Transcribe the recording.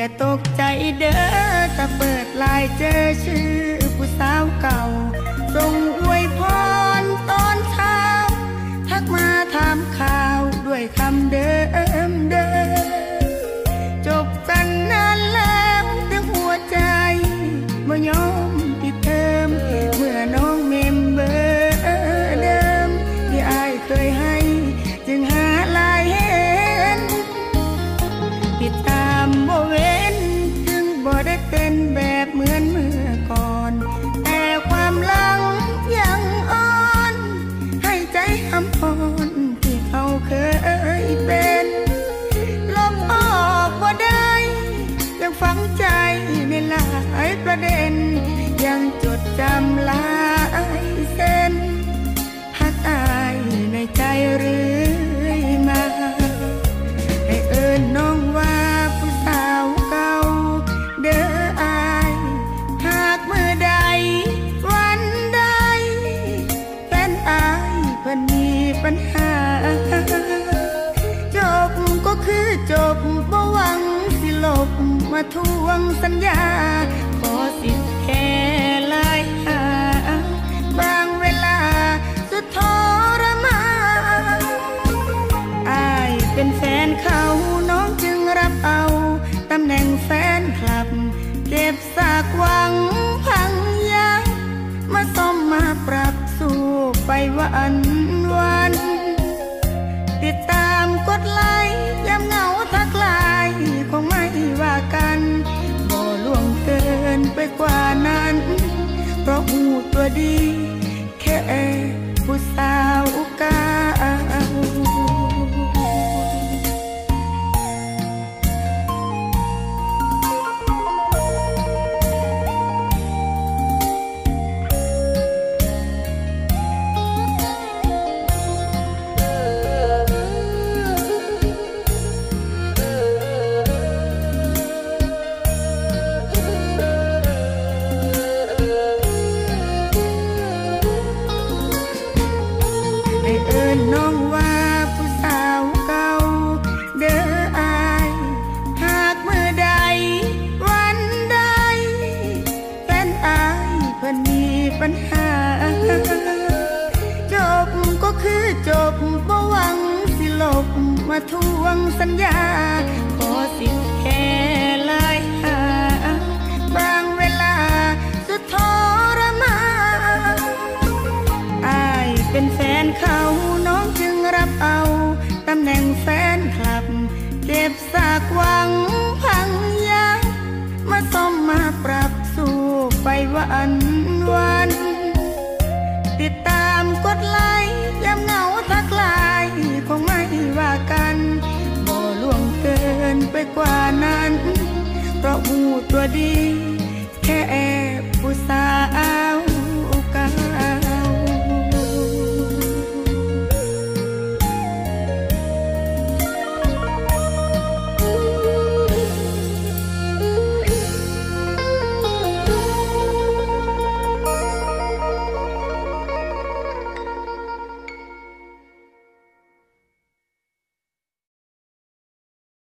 อย่าตกใจเด้อถ้าเปิดลายเจอชื่อผู้สาวเก่าส่ง คำเด้อ พิ่นมีปัญหา จบก็คือจบบ่หวังสิลบมาทวงสัญญาขอสิทธิ์แค่ลายหาบางเวลาสุดทรมานอายเป็นแฟนเขาน้องจึงรับเอา ตำแหน่งแฟนคลับ เก็บสากหวังพัง ไปวันวัน ติดตามกดไลค์ยามเหงาทักไลน์คงไม่ว่ากันบ่ล่วงเกินไปกว่านั้น เพราะหูตัวดี แค่ผู้สาวเก่า มาทวงสัญญา ขอสิทธิ์แค่ลายหาบางเวลาสุดทรมานอายเป็นแฟนเขาน้องจึงรับเอาตำแหน่งแฟนคลับ เก็บสากวังพังยักมาซ่อมมาปรับสู่ไปวัน ไปกว่านั้น เพราะหูตัวดี แค่